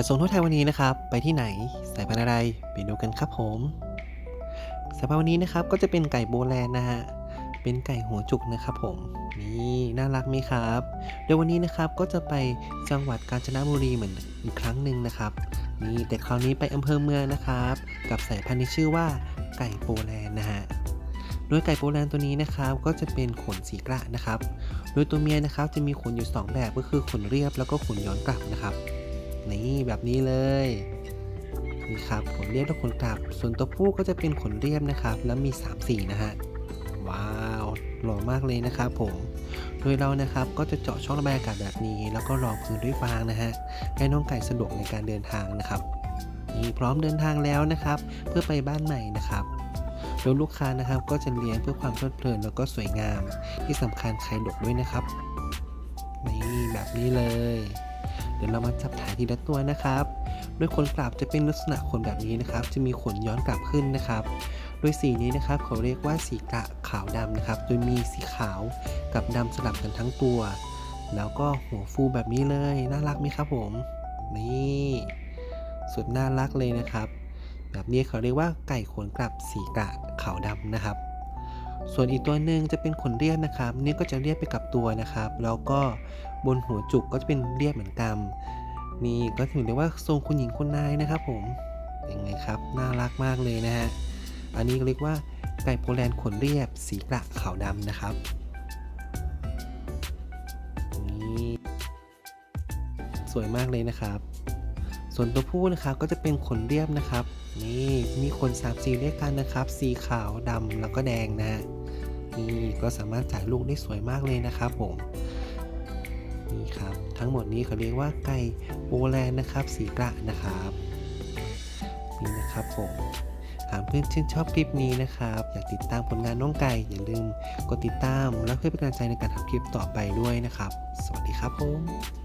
จัดส่งทั่วไทยวันนี้นะครับ ไปที่ไหนสายพันธุ์อะไรไปดูกันครับผมสายพันธุ์วันนี้นะครับก็จะเป็นไก่โบแลนนะฮะเป็นไก่หัวจุกนะครับผมนี่น่ารักไหมครับโดยวันนี้นะครับก็จะไปจังหวัดกาญจนบุรีเหมือนอีกครั้งหนึ่งนะครับนี่แต่คราวนี้ไปอำเภอเมืองนะครับ กับสายพันธุ์ที่ชื่อว่าไก่โปแลนด์นะฮะโดยไก่โปแลนด์ตัวนี้นะครับก็จะเป็นขนสีกระนะครับ โดยตัวเมียนะครับจะมีขนอยู่ 2 แบบก็คือขนเรียบแล้วก็ขนย้อนกลับนะครับ นี่แบบนี้เลยนี่ครับขนเรียบและขนกลับ ส่วนตัวผู้ก็จะเป็นขนเรียบนะครับ แล้วมี 3 สีนะฮะว้าวหล่อมากเลยนะครับผม โดยเรานะครับก็จะเจาะช่องระบายอากาศแบบนี้ แล้วก็รองพื้นด้วยฟางนะฮะให้น้องไก่สะดวกในการเดินทางนะครับนี่พร้อมเดินทางแล้วนะครับ เพื่อไปบ้านใหม่นะครับโดยลูกค้านะครับก็จะเลี้ยงเพื่อความเพลิดเพลินแล้วก็สวยงาม ที่สำคัญไข่ดกด้วยนะครับ นี่แบบนี้เลย เดี๋ยวเรามาจับถ่ายทีละตัวนะครับ โดยขนกลับจะเป็นลักษณะขนแบบนี้นะครับ จะมีขนย้อนกลับขึ้นนะครับ โดยสีนี้นะครับเขาเรียกว่าสีกะขาวดำนะครับ โดยมีสีขาวกับดำสลับกันทั้งตัว แล้วก็หัวฟูแบบนี้เลย น่ารักไหมครับผม นี่สุดน่ารักเลยนะครับ แบบนี้เขาเรียกว่าไก่ขนกลับสีกะขาวดำนะครับ ส่วนอีกตัวหนึ่งจะเป็นขนเรียบนะครับ นี่ก็จะเรียบไปกับตัวนะครับ แล้วก็ บนหัวจุกก็จะเป็นเรียบเหมือนกันนี่ก็ถือได้ว่าทรงคุณหญิงคุณนายนะครับผมยังไงครับน่ารักมากเลยนะฮะอันนี้เรียกว่าไก่โปแลนด์ขนเรียบสีกระขาวดำนะครับนี่สวยมากเลยนะครับ ส่วนตัวผู้นะครับก็จะเป็นขนเรียบนะครับ นี่มีขนสามสีด้วยกันนะครับ สีขาวดำแล้วก็แดงนะนี่ก็สามารถจ่ายลูกได้สวยมากเลยนะครับผม ครับ ทั้งหมดนี้เขาเรียกว่าไก่โบแลนนะครับ สีกระนะครับ นี่นะครับผมหากเพื่อนชื่นชอบคลิปนี้นะครับ อยากติดตามผลงานน้องไก่ อย่าลืมกดติดตาม และเพื่อเป็นกำลังใจในการทำคลิปต่อไปด้วยนะครับ สวัสดีครับผม